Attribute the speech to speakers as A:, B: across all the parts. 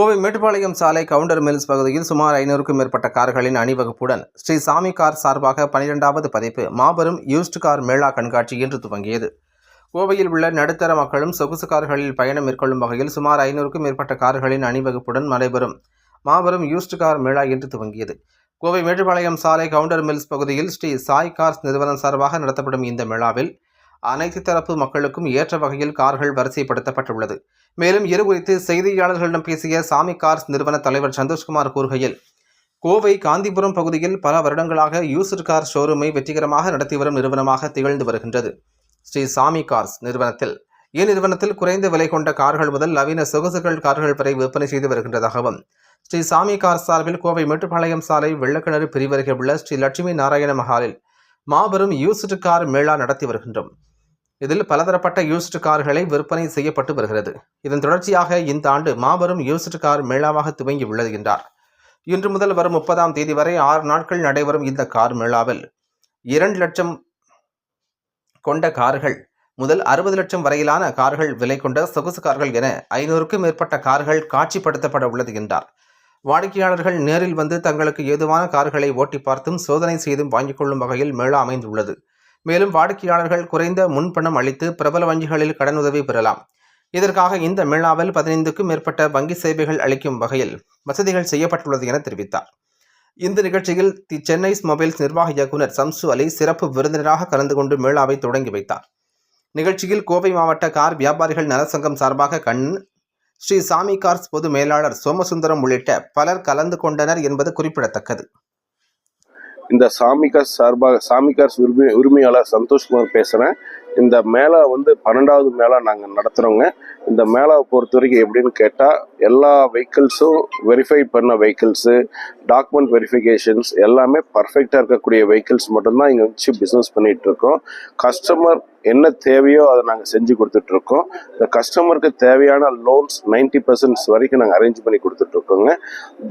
A: கோவை மேட்டுப்பாளையம் சாலை counter mills பகுதியில் சுமார் ஐநூறுக்கும் மேற்பட்ட கார்களின் அணிவகுப்புடன் ஸ்ரீ சாமி கார் சார்பாக பனிரெண்டாவது பதிப்பு மாபெரும் யூஸ்ட் கார் மேளா கண்காட்சி இன்று துவங்கியது. கோவையில் உள்ள நடுத்தர மக்களும் சொகுசு கார்களில் பயணம் மேற்கொள்ளும் வகையில் சுமார் ஐநூறுக்கும் மேற்பட்ட கார்களின் அணிவகுப்புடன் நடைபெறும் மாபெரும் யூஸ்ட் கார் மேளா இன்று துவங்கியது. கோவை மேட்டுப்பாளையம் சாலை கவுண்டர் மில்ஸ் பகுதியில் ஸ்ரீ சாய் கார்ஸ் நிறுவனம் சார்பாக நடத்தப்படும் இந்த மேளாவில் அனைத்து தரப்பு மக்களுக்கும் ஏற்ற வகையில் கார்கள் வரிசைப்படுத்தப்பட்டுள்ளது. மேலும் இது குறித்து செய்தியாளர்களிடம் பேசிய சாமி கார்ஸ் நிறுவன தலைவர் சந்தோஷ்குமார் கூறுகையில் கோவை காந்திபுரம் பகுதியில் பல வருடங்களாக யூசர் கார் ஷோரூமை வெற்றிகரமாக நடத்தி வரும் நிறுவனமாக திகழ்ந்து வருகின்றது. ஸ்ரீ சாமி கார்ஸ் நிறுவனத்தில் இந்நிறுவனத்தில் குறைந்த விலை கொண்ட கார்கள் முதல் நவீன சொகுசுகள் கார்கள் வரை விற்பனை செய்து வருகின்றதாகவும் ஸ்ரீ சாமி கார் சார்பில் கோவை மேட்டுப்பாளையம் சாலை வெள்ளக்கிணறு பிரிவருகே உள்ள ஸ்ரீ லட்சுமி நாராயண மஹாலில் மாபெரும் யூஸ்டு கார் மேளா நடத்தி வருகின்றோம். இதில் பலதரப்பட்ட யூஸ்டு கார்களை விற்பனை செய்யப்பட்டு வருகிறது. இதன் தொடர்ச்சியாக இந்த ஆண்டு மாபெரும் யூஸ்டு கார் மேளாவாக துவங்கி உள்ளது என்றார். இன்று முதல் வரும் முப்பதாம் தேதி வரை ஆறு நாட்கள் நடைபெறும் இந்த கார் மேளாவில் இரண்டு லட்சம் கொண்ட கார்கள் முதல் அறுபது லட்சம் வரையிலான கார்கள் விலை கொண்ட சொகுசு கார்கள் என ஐநூறுக்கும் மேற்பட்ட கார்கள் காட்சிப்படுத்தப்பட உள்ளது என்றார். வாடிக்கையாளர்கள் நேரில் வந்து தங்களுக்கு ஏதுவான கார்களை ஓட்டி பார்த்தும் சோதனை செய்தும் வாங்கிக் கொள்ளும் வகையில் மேளா அமைந்துள்ளது. மேலும் வாடிக்கையாளர்கள் குறைந்த முன்பணம் அளித்து பிரபல வங்கிகளில் கடனுதவி பெறலாம். இதற்காக இந்த மேளாவில் பதினைந்துக்கும் மேற்பட்ட வங்கி சேவைகள் அளிக்கும் வகையில் வசதிகள் செய்யப்பட்டுள்ளது என தெரிவித்தார். இந்த நிகழ்ச்சியில் தி சென்னை மொபைல்ஸ் நிர்வாக இயக்குனர் சம்சு அலி சிறப்பு விருந்தினராக கலந்து கொண்டு மேளாவை தொடங்கி வைத்தார். நிகழ்ச்சியில் கோவை மாவட்ட கார் வியாபாரிகள் நலசங்கம் சார்பாக கண் ஸ்ரீ சாமி கார்ஸ் பொது மேலாளர் சோமசுந்தரம் உள்ளிட்ட பலர் கலந்து கொண்டனர் என்பது குறிப்பிடத்தக்கது.
B: இந்த சாமிகாஸ் சார்பாக சாமிகாஸ் உரிமை உரிமையாளர் சந்தோஷ்குமார் பேசுகிறேன் இந்த மேளா வந்து பன்னெண்டாவது மேளா நாங்கள் நடத்துகிறோங்க இந்த மேலாவை பொறுத்த வரைக்கும் எப்படின்னு கேட்டால் எல்லா வெஹிக்கிள்ஸும் வெரிஃபை பண்ண வெஹிக்கிள்ஸு டாக்குமெண்ட் வெரிஃபிகேஷன்ஸ் எல்லாமே பர்ஃபெக்டாக இருக்கக்கூடிய வெஹிக்கிள்ஸ் மட்டும்தான் இங்கே வச்சு பிஸ்னஸ் பண்ணிகிட்ருக்கோம் கஸ்டமர் என்ன தேவையோ அதை நாங்கள் செஞ்சு கொடுத்துட்ருக்கோம் இந்த கஸ்டமருக்கு தேவையான லோன்ஸ் நைன்டி பர்சன்ட்ஸ் வரைக்கும் நாங்கள் அரேஞ்ச் பண்ணி கொடுத்துட்ருக்கோங்க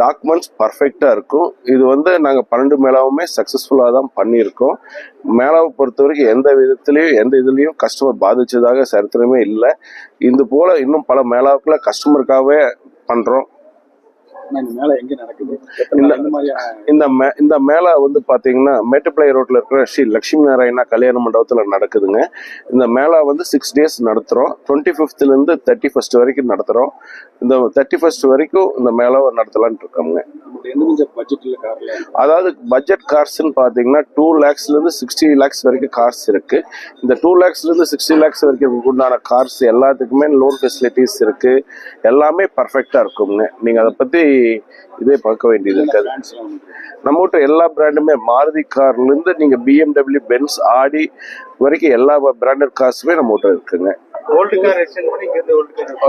B: டாக்குமெண்ட்ஸ் பர்ஃபெக்டாக இருக்கும். இது வந்து நாங்கள் பன்னெண்டு மேலாவுமே சக்ஸஸ்ஃபுல்லாக தான் பண்ணியிருக்கோம். மேலாவை பொறுத்த வரைக்கும் எந்த விதத்துலேயும் எந்த இதுலேயும் கஸ்டமர் பாதித்ததாக சரித்திரமே இல்லை. இது போல் இன்னும் பல மேளாவுக்குள்ள கஸ்டமருக்காகவே பண்ணுறோம்
C: இந்த மேல எங்க நடக்குது?
B: இந்த-
C: மாதிரியான
B: இந்த மே இந்த மேளா வந்து பார்த்தீங்கன்னா மேட்டுப்பிள்ளை ரோட்டில் இருக்கிற ஸ்ரீ லட்சுமி நாராயணா கல்யாண மண்டபத்தில் நடக்குதுங்க. இந்த மேளா வந்து சிக்ஸ் டேஸ் நடத்துகிறோம் டுவெண்ட்டி ஃபிஃப்த்லேருந்து தேர்ட்டி ஃபஸ்ட் வரைக்கும் நடத்துகிறோம் இந்த தேர்ட்டி ஃபஸ்ட் வரைக்கும் இந்த மேளாவை நடத்தலான்ட்டு இருக்கோங்க அதாவது பட்ஜெட் கார்ஸ்ன்னு பார்த்தீங்கன்னா டூ லேக்ஸ்லேருந்து சிக்ஸ்டி லேக்ஸ் வரைக்கும் கார்ஸ் இருக்குது இந்த டூ லேக்ஸ்லேருந்து சிக்ஸ்டி லேக்ஸ் வரைக்கும் உண்டான கார்ஸ் எல்லாத்துக்குமே லோன் ஃபெசிலிட்டிஸ் இருக்குது எல்லாமே பர்ஃபெக்டாக இருக்குங்க. நீங்கள் அதை பற்றி இதே பார்க்க வேண்டியது இருக்காது. நம்மகிட்ட எல்லா பிராண்டுமே மாருதி கார்லேருந்து நீங்கள் பிஎம்டபிள்யூ பென்ஸ் ஆடி வரைக்கும் எல்லா பிராண்டட் கார்ஸுமே நம்மகிட்ட இருக்குங்க.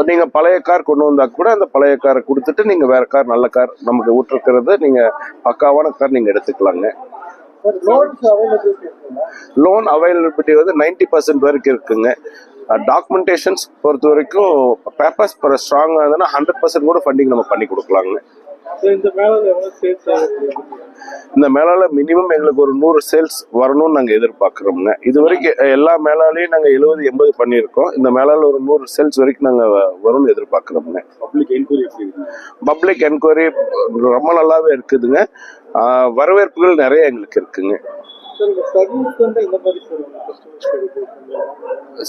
B: நீங்க பழைய கார் கொண்டு வந்தா கூட அந்த பழைய காரை கொடுத்துட்டு நீங்க வேற கார் நல்ல கார் நமக்கு விட்டுருக்கிறது நீங்க பக்காவான கார் நீங்க எடுத்துக்கலாங்க. லோன் அவைலபிலிட்டி வந்து நைன்டி பர்சன்ட் வரைக்கும் இருக்குங்க. டாக்குமெண்டேஷன்ஸ் பொறுத்த வரைக்கும் பேப்பர்ஸ் ஸ்ட்ராங்காக இருந்ததுன்னா ஹண்ட்ரட் பர்சன்ட் கூட ஃபண்டிங் நம்ம பண்ணி கொடுக்கலாங்க.
C: இந்த
B: மேலால மினிமம் எங்களுக்கு ஒரு நூறு சேல்ஸ் வரணும்னு நாங்கள் எதிர்பார்க்குறோங்க இது வரைக்கும் எல்லா மேலாலையும் நாங்கள் எழுபது எண்பது பண்ணியிருக்கோம். இந்த மேலால ஒரு நூறு சேல்ஸ் வரைக்கும் நாங்கள் வரும்னு எதிர்பார்க்குறோங்க
C: பப்ளிக் என்கொயரி
B: பப்ளிக் என்கொயரி ரொம்ப நல்லாவே இருக்குதுங்க. வரவேற்புகள் நிறைய எங்களுக்கு இருக்குங்க.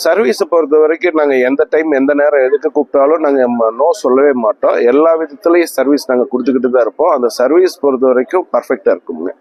B: சர்வீஸை பொறுத்த வரைக்கும் நாங்கள் எந்த டைம் எந்த நேரம் எதுக்கு கூப்பிட்டாலும் நாங்கள் நோ சொல்லவே மாட்டோம். எல்லா விதத்துலையும் சர்வீஸ் நாங்கள் கொடுத்துக்கிட்டு தான் இருப்போம். அந்த சர்வீஸ் பொறுத்த வரைக்கும் பர்ஃபெக்டாக இருக்குங்க